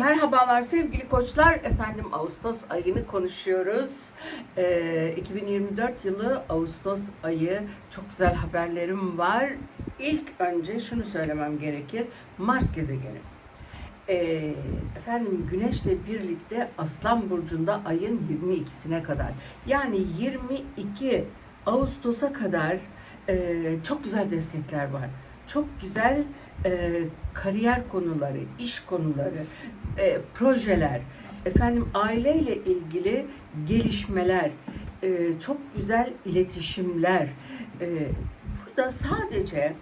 Merhabalar sevgili koçlar. Efendim Ağustos ayını konuşuyoruz. Ee, 2024 yılı Ağustos ayı. Çok güzel haberlerim var. İlk önce şunu söylemem gerekir. Mars gezegeni. Ee, efendim Güneş'le birlikte Aslan Burcu'nda ayın 22'sine kadar. Yani 22 Ağustos'a kadar e, çok güzel destekler var. Çok güzel e, kariyer konuları, iş konuları, e, projeler, efendim aileyle ilgili gelişmeler, e, çok güzel iletişimler. E, burada sadece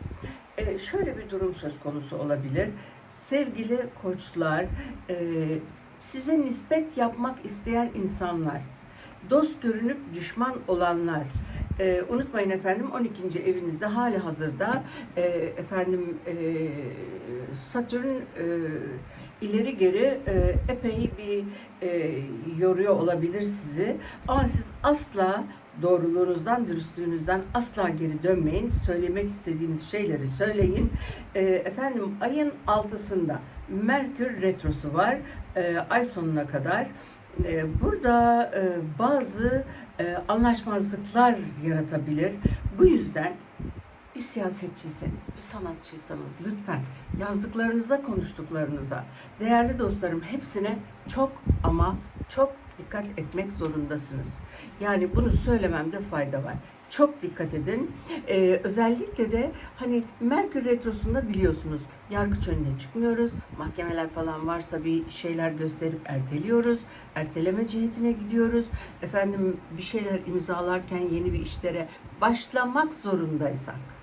e, şöyle bir durum söz konusu olabilir. Sevgili koçlar, e, size nispet yapmak isteyen insanlar, dost görünüp düşman olanlar, e, unutmayın efendim 12. evinizde hali hazırda e, efendim e, Satürn e, ileri geri e, epey bir e, yoruyor olabilir sizi. Ama siz asla doğruluğunuzdan, dürüstlüğünüzden asla geri dönmeyin. Söylemek istediğiniz şeyleri söyleyin. E, efendim ayın altısında Merkür retrosu var. E, ay sonuna kadar. E, burada e, bazı e, anlaşmazlıklar yaratabilir. Bu yüzden bir siyasetçiyseniz, bir sanatçıysanız lütfen yazdıklarınıza, konuştuklarınıza, değerli dostlarım hepsine çok ama çok dikkat etmek zorundasınız. Yani bunu söylememde fayda var. Çok dikkat edin. Ee, özellikle de hani Merkür Retrosu'nda biliyorsunuz yargıç önüne çıkmıyoruz. Mahkemeler falan varsa bir şeyler gösterip erteliyoruz. Erteleme cihetine gidiyoruz. Efendim bir şeyler imzalarken yeni bir işlere başlamak zorundaysak.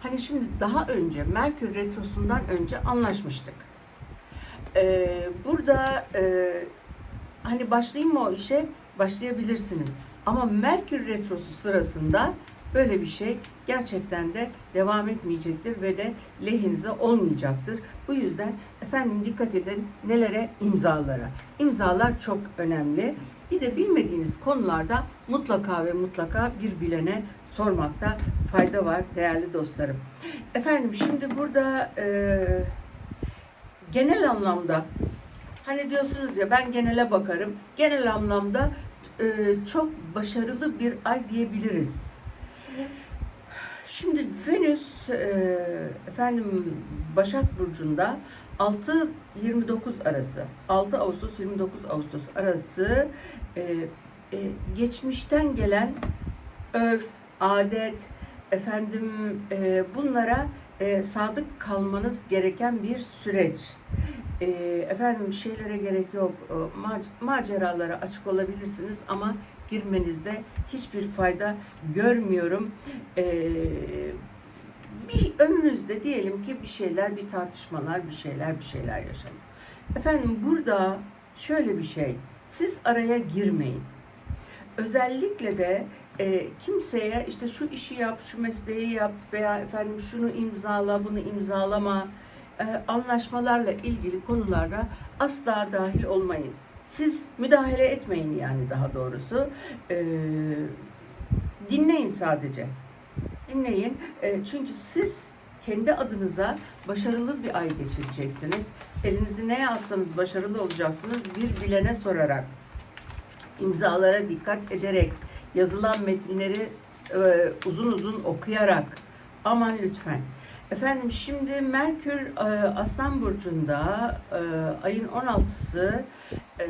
Hani şimdi daha önce Merkür Retrosu'ndan önce anlaşmıştık. Ee, burada e, hani başlayayım mı o işe? Başlayabilirsiniz. Ama Merkür Retrosu sırasında böyle bir şey gerçekten de devam etmeyecektir ve de lehinize olmayacaktır. Bu yüzden efendim dikkat edin nelere? imzalara. İmzalar çok önemli. Bir de bilmediğiniz konularda mutlaka ve mutlaka bir bilene sormakta fayda var değerli dostlarım. Efendim şimdi burada e, genel anlamda hani diyorsunuz ya ben genele bakarım. Genel anlamda e, çok başarılı bir ay diyebiliriz. Şimdi Venüs e, efendim Başak Burcu'nda 6-29 arası 6 Ağustos 29 Ağustos arası e, e, geçmişten gelen örf, adet efendim e, bunlara e, sadık kalmanız gereken bir süreç. E, efendim şeylere gerek yok. E, mac- maceralara açık olabilirsiniz ama girmenizde hiçbir fayda görmüyorum. E, bir önünüzde diyelim ki bir şeyler, bir tartışmalar, bir şeyler, bir şeyler yaşanıyor. Efendim burada şöyle bir şey. Siz araya girmeyin. Özellikle de e, kimseye işte şu işi yap, şu mesleği yap veya efendim şunu imzala, bunu imzalama anlaşmalarla ilgili konularda asla dahil olmayın. Siz müdahale etmeyin yani daha doğrusu. E, dinleyin sadece. Dinleyin. E, çünkü siz kendi adınıza başarılı bir ay geçireceksiniz. Elinizi neye atsanız başarılı olacaksınız. Bir bilene sorarak imzalara dikkat ederek, yazılan metinleri e, uzun uzun okuyarak aman lütfen. Efendim şimdi Merkür e, Aslan Burcu'nda e, ayın 16'sı e,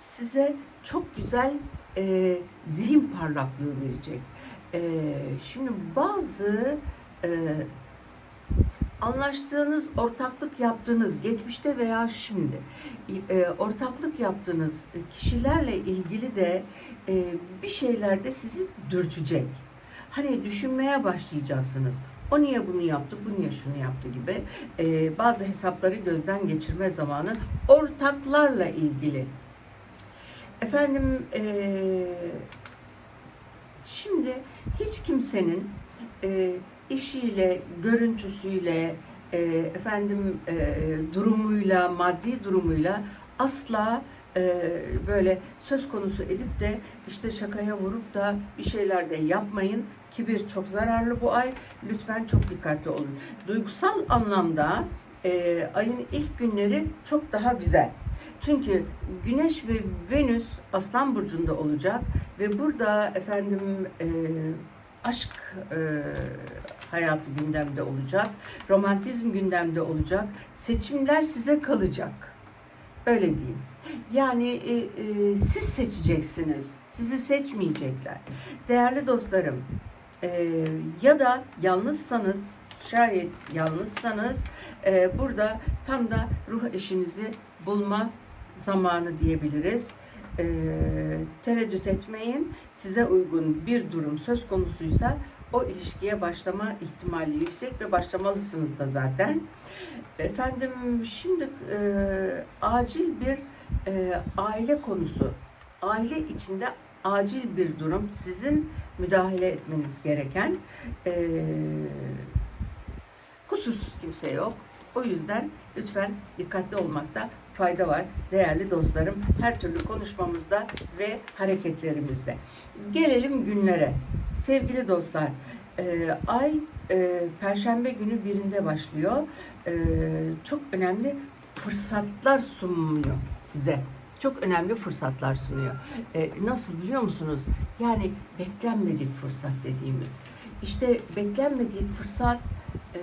size çok güzel zihin parlaklığı verecek. Şimdi bazı anlaştığınız, ortaklık yaptığınız, geçmişte veya şimdi ortaklık yaptığınız kişilerle ilgili de bir şeylerde sizi dürtecek. Hani düşünmeye başlayacaksınız. O niye bunu yaptı, bu niye şunu yaptı gibi e, bazı hesapları gözden geçirme zamanı ortaklarla ilgili. Efendim e, şimdi hiç kimsenin e, işiyle, görüntüsüyle, e, efendim e, durumuyla, maddi durumuyla asla e, böyle söz konusu edip de işte şakaya vurup da bir şeyler de yapmayın. Kibir çok zararlı bu ay. Lütfen çok dikkatli olun. Duygusal anlamda e, ayın ilk günleri çok daha güzel. Çünkü Güneş ve Venüs Aslan burcunda olacak ve burada efendim e, aşk e, hayatı gündemde olacak, romantizm gündemde olacak, seçimler size kalacak. Öyle diyeyim. Yani e, e, siz seçeceksiniz, sizi seçmeyecekler. Değerli dostlarım, e, ya da yalnızsanız, şayet yalnızsanız e, burada tam da ruh eşinizi bulma zamanı diyebiliriz. E, tereddüt etmeyin. Size uygun bir durum söz konusuysa o ilişkiye başlama ihtimali yüksek ve başlamalısınız da zaten. Efendim şimdi e, acil bir e, aile konusu, aile içinde acil bir durum sizin müdahale etmeniz gereken e, kusursuz kimse yok. O yüzden lütfen dikkatli olmakta fayda var değerli dostlarım. Her türlü konuşmamızda ve hareketlerimizde. Gelelim günlere. Sevgili dostlar, e, ay e, Perşembe günü birinde başlıyor. E, çok önemli fırsatlar sunuyor size. Çok önemli fırsatlar sunuyor. E, nasıl biliyor musunuz? Yani beklenmedik fırsat dediğimiz. İşte beklenmedik fırsat e,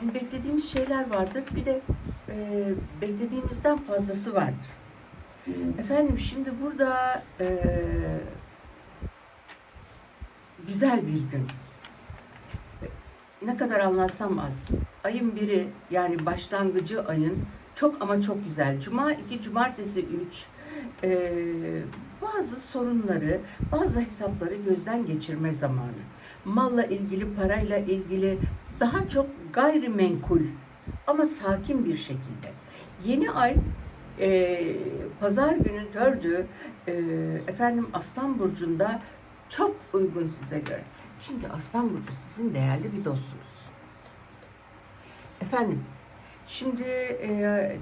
hani beklediğimiz şeyler vardır. Bir de e, beklediğimizden fazlası vardır. Efendim şimdi burada e, güzel bir gün. Ne kadar anlatsam az. Ayın biri yani başlangıcı ayın çok ama çok güzel. Cuma 2, cumartesi 3. Ee, bazı sorunları, bazı hesapları gözden geçirme zamanı. Malla ilgili, parayla ilgili daha çok gayrimenkul ama sakin bir şekilde. Yeni ay e, pazar günü dördü e, efendim Aslan Burcu'nda çok uygun size göre. Çünkü Aslan Burcu sizin değerli bir dostunuz. Efendim, şimdi e,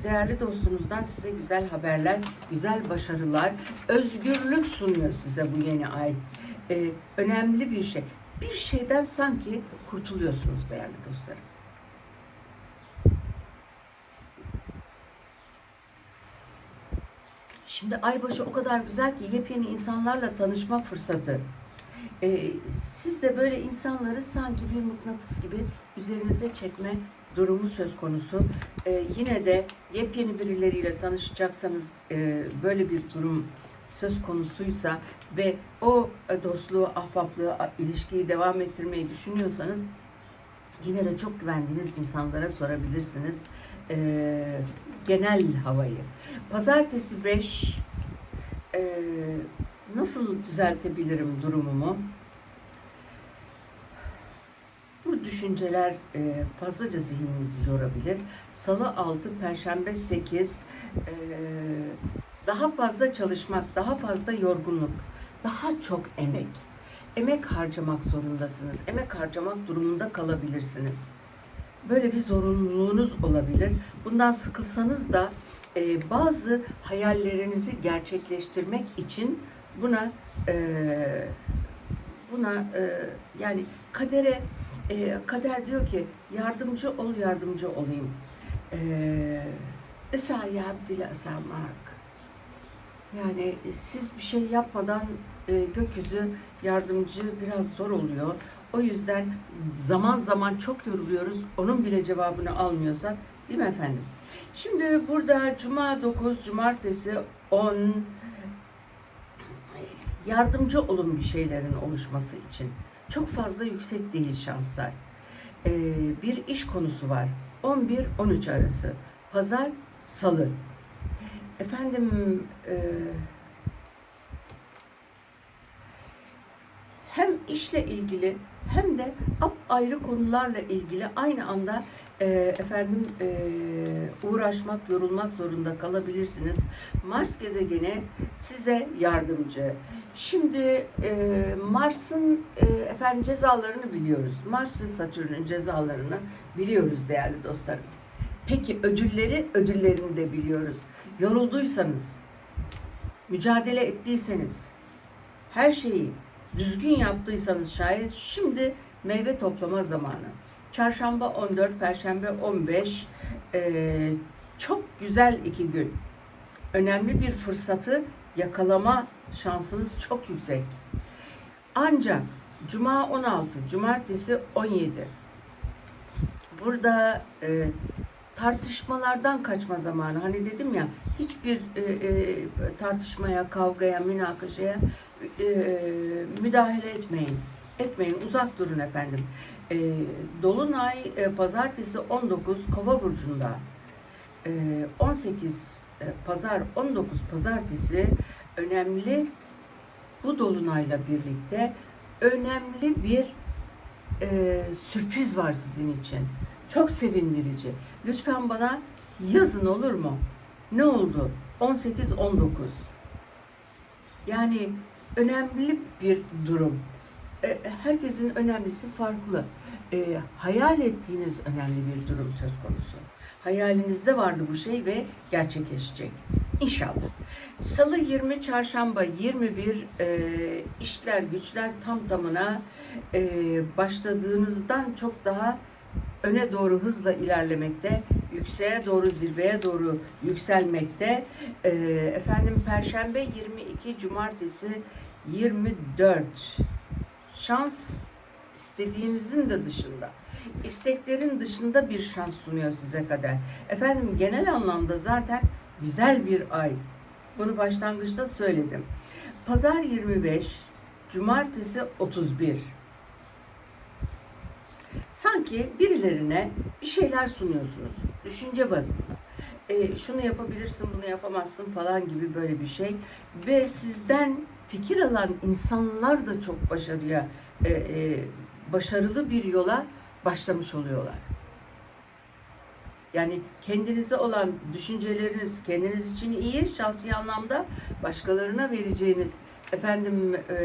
değerli dostunuzdan size güzel haberler, güzel başarılar, özgürlük sunuyor size bu yeni ay. E, önemli bir şey. Bir şeyden sanki kurtuluyorsunuz değerli dostlarım. Şimdi aybaşı o kadar güzel ki yepyeni insanlarla tanışma fırsatı. Ee, siz de böyle insanları sanki bir mıknatıs gibi üzerinize çekme durumu söz konusu. Ee, yine de yepyeni birileriyle tanışacaksanız e, böyle bir durum söz konusuysa ve o e, dostluğu, ahbaplığı, ilişkiyi devam ettirmeyi düşünüyorsanız yine de çok güvendiğiniz insanlara sorabilirsiniz ee, genel havayı. Pazartesi 5 ee, nasıl düzeltebilirim durumumu? Bu düşünceler e, fazlaca zihninizi yorabilir. Salı 6, Perşembe 8, e, daha fazla çalışmak, daha fazla yorgunluk, daha çok emek. Emek harcamak zorundasınız. Emek harcamak durumunda kalabilirsiniz. Böyle bir zorunluluğunuz olabilir. Bundan sıkılsanız da e, bazı hayallerinizi gerçekleştirmek için buna e, buna e, yani kadere e, kader diyor ki yardımcı ol yardımcı olayım. E, Esa ya abdile asamak. Yani e, siz bir şey yapmadan e, gökyüzü yardımcı biraz zor oluyor. O yüzden zaman zaman çok yoruluyoruz. Onun bile cevabını almıyorsak değil mi efendim? Şimdi burada cuma 9, cumartesi 10 yardımcı olun bir şeylerin oluşması için. Çok fazla yüksek değil şanslar. Ee, bir iş konusu var. 11-13 arası. Pazar, salı. Efendim e, hem işle ilgili hem de ayrı konularla ilgili aynı anda e, efendim e, uğraşmak, yorulmak zorunda kalabilirsiniz. Mars gezegeni size yardımcı. Şimdi e, Mars'ın e, efendim cezalarını biliyoruz. Mars ve Satürn'ün cezalarını biliyoruz değerli dostlarım. Peki ödülleri, ödüllerini de biliyoruz. Yorulduysanız, mücadele ettiyseniz, her şeyi düzgün yaptıysanız şayet şimdi meyve toplama zamanı. Çarşamba 14, Perşembe 15. Ee, çok güzel iki gün. Önemli bir fırsatı yakalama şansınız çok yüksek. Ancak Cuma 16, Cumartesi 17. Burada e, tartışmalardan kaçma zamanı. Hani dedim ya hiçbir e, e, tartışmaya, kavgaya, münakaşaya e, müdahale etmeyin. Etmeyin, uzak durun efendim. E, Dolunay e, pazartesi 19 Kova burcunda. E, 18 e, pazar 19 pazartesi önemli bu dolunayla birlikte önemli bir e, sürpriz var sizin için. Çok sevindirici. Lütfen bana yazın olur mu? Ne oldu? 18-19. Yani önemli bir durum. E, herkesin önemlisi farklı. E, hayal ettiğiniz önemli bir durum söz konusu. Hayalinizde vardı bu şey ve gerçekleşecek. İnşallah. Salı 20, çarşamba 21 e, işler güçler tam tamına e, başladığınızdan çok daha öne doğru hızla ilerlemekte, yükseğe doğru, zirveye doğru yükselmekte. E, efendim Perşembe 22, Cumartesi 24. Şans istediğinizin de dışında, isteklerin dışında bir şans sunuyor size kadar. Efendim genel anlamda zaten güzel bir ay. Bunu başlangıçta söyledim. Pazar 25, Cumartesi 31. Sanki birilerine bir şeyler sunuyorsunuz. Düşünce bazında. E, şunu yapabilirsin, bunu yapamazsın falan gibi böyle bir şey. Ve sizden fikir alan insanlar da çok başarıya, e, e, başarılı bir yola başlamış oluyorlar. Yani kendinize olan düşünceleriniz kendiniz için iyi, şahsi anlamda başkalarına vereceğiniz efendim e,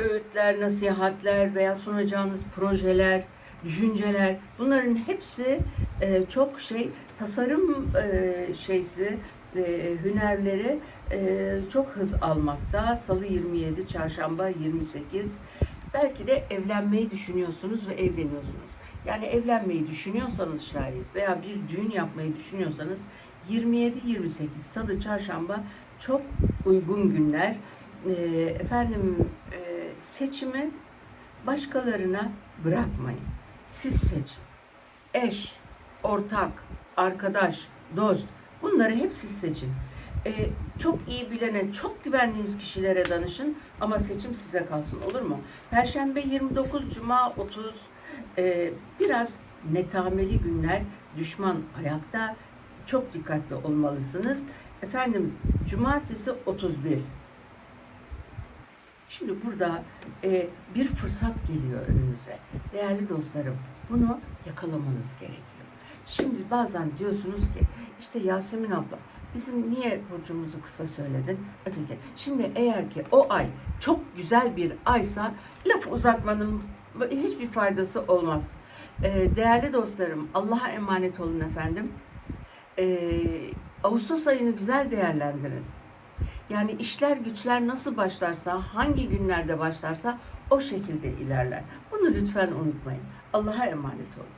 öğütler, nasihatler veya sunacağınız projeler, düşünceler bunların hepsi e, çok şey tasarım e, şeysi e, hünerleri e, çok hız almakta. Salı 27, çarşamba 28. Belki de evlenmeyi düşünüyorsunuz ve evleniyorsunuz. Yani evlenmeyi düşünüyorsanız şayet veya bir düğün yapmayı düşünüyorsanız 27-28 Salı, Çarşamba çok uygun günler. E, efendim e, seçimi başkalarına bırakmayın. Siz seçin. Eş, ortak, arkadaş, dost bunları hep siz seçin. E, çok iyi bilene, çok güvendiğiniz kişilere danışın ama seçim size kalsın olur mu? Perşembe 29, Cuma 30 e, biraz netameli günler, düşman ayakta çok dikkatli olmalısınız. Efendim Cumartesi 31 Şimdi burada e, bir fırsat geliyor önünüze. Değerli dostlarım, bunu yakalamanız gerekiyor. Şimdi bazen diyorsunuz ki, işte Yasemin abla, bizim niye burcumuzu kısa söyledin? Öteki. Şimdi eğer ki o ay çok güzel bir aysa, laf uzatmanın hiçbir faydası olmaz. E, değerli dostlarım, Allah'a emanet olun efendim. E, Ağustos ayını güzel değerlendirin. Yani işler güçler nasıl başlarsa, hangi günlerde başlarsa o şekilde ilerler. Bunu lütfen unutmayın. Allah'a emanet olun.